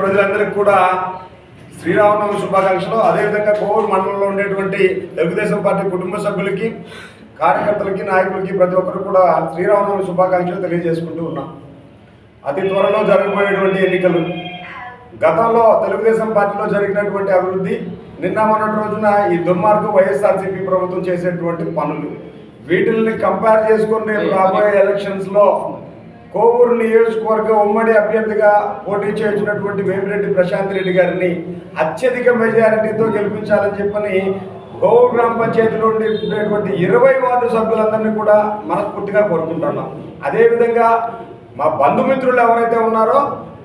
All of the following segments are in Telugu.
ప్రజలందరికీ కూడా శ్రీరామనవమి శుభాకాంక్షలు. అదేవిధంగా కోవూరు మండలంలో ఉండేటువంటి తెలుగుదేశం పార్టీ కుటుంబ సభ్యులకి కార్యకర్తలకి నాయకులకి ప్రతి ఒక్కరు కూడా శ్రీరామనవమి శుభాకాంక్షలు తెలియజేసుకుంటూ ఉన్నాం. అతి త్వరలో జరగబోయేటువంటి ఎన్నికలు. గతంలో తెలుగుదేశం పార్టీలో జరిగినటువంటి అభివృద్ధి నిన్న మొన్నటి రోజున ఈ దుర్మార్గం వైఎస్ఆర్సీపీ ప్రభుత్వం చేసేటువంటి పనులు. వీటిల్ని కంపేర్ చేసుకుని రాబోయే ఎలక్షన్స్లో కోవూరు నియోజకవర్గ ఉమ్మడి అభ్యర్థిగా పోటీ చేసినటువంటి వేమిరెడ్డి ప్రశాంత్ రెడ్డి గారిని అత్యధిక మెజారిటీతో గెలిపించాలని చెప్పని గౌ గ్రామ పంచాయతీలో ఉండేటువంటి ఇరవై వార్డు సభ్యులందరినీ కూడా మనస్ఫూర్తిగా కోరుకుంటున్నాం. అదేవిధంగా మా బంధుమిత్రులు ఎవరైతే ఉన్నారో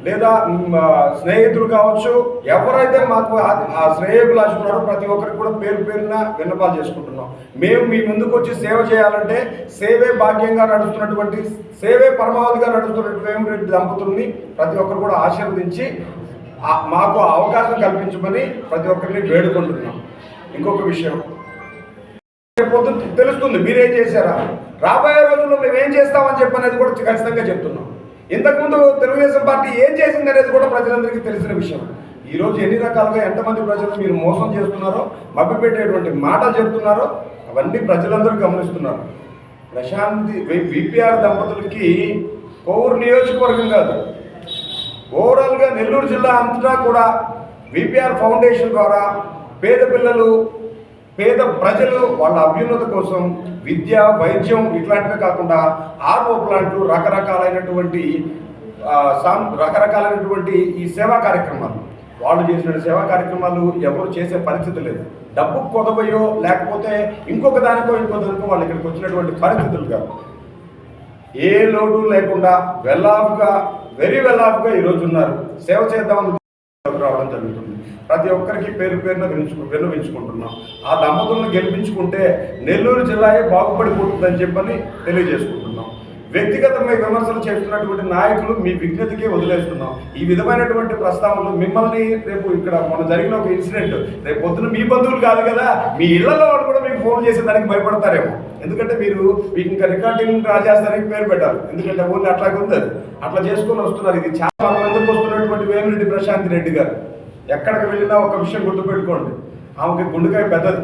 లేదా స్నేహితులు కావచ్చు ఎవరైతే మాకు ఆ- ఆ ఉన్నారో ప్రతి ఒక్కరికి కూడా పేరు పేరున విన్నపాలు చేసుకుంటున్నాం. మేము మీ ముందుకు వచ్చి సేవ చేయాలంటే సేవే భాగ్యంగా నడుస్తున్నటువంటి సేవే పరమావధిగా నడుస్తున్నటువంటి వేమిరెడ్డి దంపతుల్ని ప్రతి ఒక్కరు కూడా ఆశీర్వదించి మాకు అవకాశం కల్పించమని ప్రతి ఒక్కరిని వేడుకుంటున్నాం. ఇంకొక విషయం. పొద్దున తెలుస్తుంది మీరేం చేశారా? రాబోయే రోజుల్లో మేము ఏం చేస్తామని చెప్పి అనేది కూడా ఖచ్చితంగా చెప్తున్నాం. ఇంతకుముందు తెలుగుదేశం పార్టీ ఏం చేసింది అనేది కూడా ప్రజలందరికీ తెలిసిన విషయం. ఈరోజు ఎన్ని రకాలుగా ఎంతమంది ప్రజలు మీరు మోసం చేస్తున్నారో మభ్యపెట్టేటువంటి మాటలు చెప్తున్నారో అవన్నీ ప్రజలందరూ గమనిస్తున్నారు. ప్రశాంతి విపిఆర్ దంపతులకి కోవూరు నియోజకవర్గం కాదు ఓవరాల్గా నెల్లూరు జిల్లా అంతటా కూడా విపిఆర్ ఫౌండేషన్ ద్వారా పేద పిల్లలు పేద ప్రజలు వాళ్ళ అభ్యున్నత కోసం విద్య వైద్యం ఇట్లాంటివే కాకుండా ఆర్ఓ ప్లాంట్లు రకరకాలైనటువంటి ఆ, రకరకాలైనటువంటి ఈ సేవా కార్యక్రమాలు. వాళ్ళు చేసిన సేవా కార్యక్రమాలు ఎవరు చేసే పరిస్థితి లేదు. డబ్బు కొదవయో లేకపోతే ఇంకొక దానికో ఇంకో దానికో వాళ్ళు ఇక్కడికి వచ్చినటువంటి పరిస్థితులు కాదు ఏ లోటు లేకుండా వెల్లాఫ్గా వెరీ వెల్లాఫ్గా ఈరోజు ఉన్నారు. సేవ చేద్దామని రావడం జరుగుతుంది. ప్రతి ఒక్కరికి పేరు పేరున వినించుకు విన్నవించుకుంటున్నాం. ఆ దంపతులను గెలిపించుకుంటే నెల్లూరు జిల్లాయే బాగుపడిపోతుందని చెప్పని తెలియజేసుకుంటున్నాం. వ్యక్తిగతమైన విమర్శలు చేస్తున్నటువంటి నాయకులు మీ విజ్ఞతకే వదిలేస్తున్నాం. ఈ విధమైనటువంటి ప్రస్తావనలు మిమ్మల్ని రేపు ఇక్కడ మొన్న జరిగిన ఒక ఇన్సిడెంట్ రేపు పొద్దున మీ బంధువులు కాదు కదా మీ ఇళ్ళలో ఫోన్ చేసే దానికి భయపడతారేమో. ఎందుకంటే మీరు వీటిని ఇంకా రికార్డింగ్ రాజేస్తారని పేరు పెట్టారు. ఎందుకంటే ఓన్లీ అట్లాగే ఉంది అది. అట్లా చేసుకొని వస్తున్నారు. ఇది చాలా మందికి వస్తున్నటువంటి వేమిరెడ్డి ప్రశాంత్ రెడ్డి గారు. ఎక్కడికి వెళ్ళినా ఒక విషయం గుర్తుపెట్టుకోండి. ఆమెకి గుండెకాయ పెద్దది.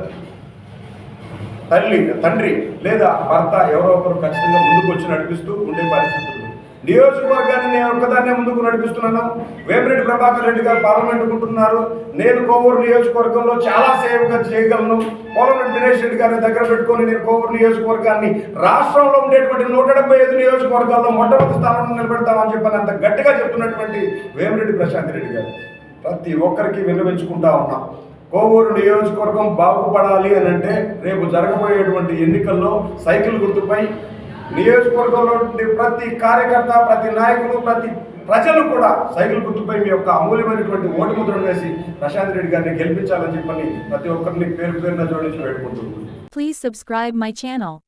తల్లి తండ్రి లేదా భర్త ఎవరో ఒకరు ఖచ్చితంగా ముందుకు వచ్చి నడిపిస్తూ ఉండే పరిస్థితులు. నియోజకవర్గాన్ని నేను ఒక్కదాన్నే ముందుకు నడిపిస్తున్నాను. వేమిరెడ్డి ప్రభాకర్ రెడ్డి గారు పార్లమెంట్ ఉంటున్నారు. నేను కోవూరు నియోజకవర్గంలో చాలా సేవగా చేయగలను. పోలరెడ్డి దినేష్ రెడ్డి గారిని దగ్గర పెట్టుకొని నేను కోవూరు నియోజకవర్గాన్ని రాష్ట్రంలో ఉండేటువంటి నూట డెబ్బై ఐదు నియోజకవర్గాల్లో మొట్టమొదటి స్థానంలో నిలబెడతామని చెప్పని అంత గట్టిగా చెప్తున్నటువంటి వేమిరెడ్డి ప్రశాంత్ రెడ్డి గారు. ప్రతి ఒక్కరికి విన్నవించుకుంటా ఉన్నాం కోవూరు నియోజకవర్గం బాగుపడాలి అని అంటే రేపు జరగబోయేటువంటి ఎన్నికల్లో సైకిల్ గుర్తుపై నియోజకవర్గంలో ఉండే ప్రతి కార్యకర్త ప్రతి నాయకులు ప్రతి ప్రజలు కూడా సైకిల్ గుర్తుపై మీ యొక్క అమూల్యమైనటువంటి ఓటు ముద్రను వేసి ప్రశాంత్ రెడ్డి గారిని గెలిపించాలని చెప్పని ప్రతి ఒక్కరిని పేరు పేరున జోడించి పెట్టుకుంటున్నాను ప్లీజ్ సబ్స్క్రైబ్ మై ఛానల్